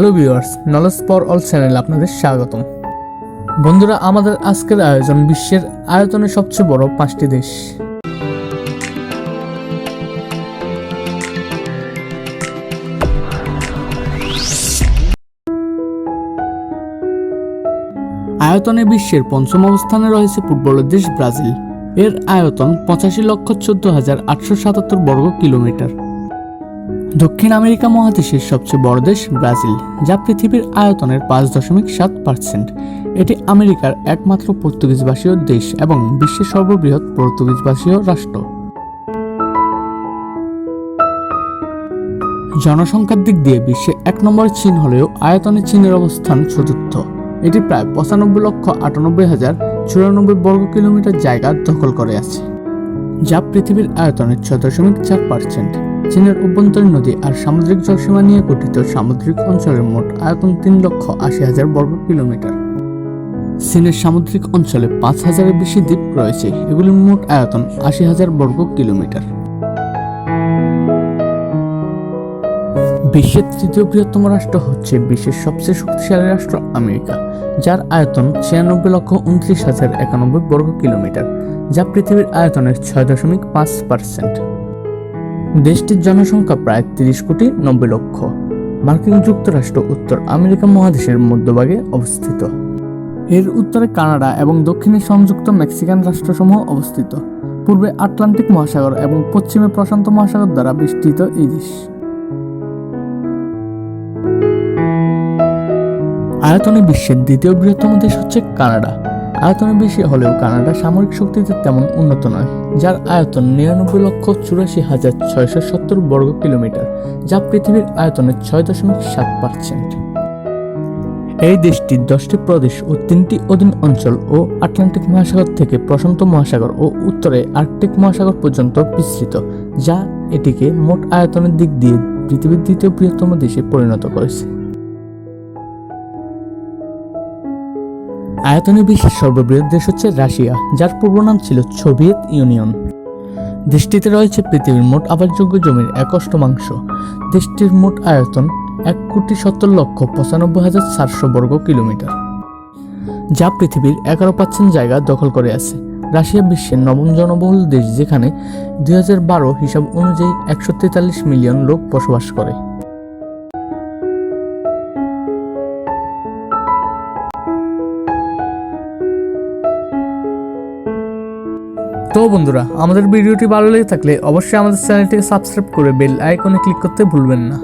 Hello viewers knowledge for all channel আপনাদের স্বাগতম। বন্ধুরা, আমাদের আজকের আয়োজন বিশ্বের আয়তনে সবচেয়ে বড় পাঁচটি দেশ। আয়তনে বিশ্বের পঞ্চম অবস্থানে রয়েছে ফুটবলের দেশ ব্রাজিল। এর আয়তন পঁচাশি লক্ষ চোদ্দ হাজার আটশো সাতাত্তর বর্গ কিলোমিটার। দক্ষিণ আমেরিকা মহাদেশের সবচেয়ে বড় দেশ ব্রাজিল, যা পৃথিবীর আয়তনের পাঁচ দশমিক সাত পার্সেন্ট। এটি আমেরিকার একমাত্র পর্তুগিজভাষীয় দেশ এবং বিশ্বের সর্ববৃহৎ পর্তুগিজভাষীয় রাষ্ট্র। জনসংখ্যার দিক দিয়ে বিশ্বে এক নম্বর চীন হলেও আয়তনে চীনের অবস্থান চতুর্থ। এটি প্রায় পঁচানব্বই লক্ষ আটানব্বই হাজার চুরানব্বই বর্গ কিলোমিটার জায়গা দখল করে আছে, যা পৃথিবীর আয়তনের ছয় দশমিক চার পার্সেন্ট। চীনের অভ্যন্তরীণ নদী আর সামুদ্রিক জলসীমা নিয়ে গঠিত সামুদ্রিক অঞ্চলের মোট আয়তন তিন লক্ষ আশি হাজার বর্গ কিলোমিটার। চীনের সামুদ্রিক অঞ্চলে পাঁচ হাজারের বেশি দ্বীপ রয়েছে, এগুলির মোট আয়তন আশি হাজার বর্গ কিলোমিটার। বিশ্বের তৃতীয় বৃহত্তম রাষ্ট্র হচ্ছে বিশ্বের সবচেয়ে শক্তিশালী রাষ্ট্র আমেরিকা, যার আয়তন ছিয়ানব্বই লক্ষ উনত্রিশ হাজার একানব্বই বর্গ কিলোমিটার, যা পৃথিবীর আয়তনের ছয় দশমিক পাঁচ পার্সেন্ট। দেশটির জনসংখ্যা প্রায় তিরিশ কোটি নব্বই লক্ষ। মার্কিন যুক্তরাষ্ট্র উত্তর আমেরিকা মহাদেশের মধ্যভাগে অবস্থিত। এর উত্তরে কানাডা এবং দক্ষিণে সংযুক্ত মেক্সিকান রাষ্ট্রসমূহ অবস্থিত। পূর্বে আটলান্টিক মহাসাগর এবং পশ্চিমে প্রশান্ত মহাসাগর দ্বারা বিস্তৃত এই দেশ। আয়তনে বিশ্বের দ্বিতীয় বৃহত্তম দেশ হচ্ছে কানাডা। আয়তনে বেশি হলেও কানাডা সামরিক শক্তিতে তেমন উন্নত নয়, যার আয়তন নিরানব্বই লক্ষ চুরাশি হাজার ছয়শো সত্তর বর্গ কিলোমিটার, যা পৃথিবীর আয়তনের ছয় দশমিক সাত পার্সেন্ট। এই দেশটি দশটি প্রদেশ ও তিনটি অধীন অঞ্চল ও আটলান্টিক মহাসাগর থেকে প্রশান্ত মহাসাগর ও উত্তরে আর্কটিক মহাসাগর পর্যন্ত বিস্তৃত, যা এটিকে মোট আয়তনের দিক দিয়ে পৃথিবীর দ্বিতীয় বৃহত্তম দেশে পরিণত করেছে। আয়তনে বিশ্বের সর্ববৃহৎ দেশ হচ্ছে রাশিয়া, যার পূর্ব নাম ছিল সোভিয়েত ইউনিয়ন। দেশটিতে রয়েছে পৃথিবীর মোট আবাসযোগ্য জমির এক অষ্টমাংশ দেশটির মোট আয়তন এক কোটি সত্তর লক্ষ পঁচানব্বই হাজার চারশো বর্গ কিলোমিটার, যা পৃথিবীর এগারো পার্সেন্ট জায়গা দখল করে আছে। রাশিয়া বিশ্বের নবম জনবহুল দেশ, যেখানে দুই হাজার বারো হিসাব অনুযায়ী একশো তেতাল্লিশ মিলিয়ন লোক বসবাস করে। তো বন্ধুরা, আমাদের ভিডিওটি ভালো লেগে থাকলে অবশ্যই আমাদের চ্যানেলটিকে সাবস্ক্রাইব করে বেল আইকনে ক্লিক করতে ভুলবেন না।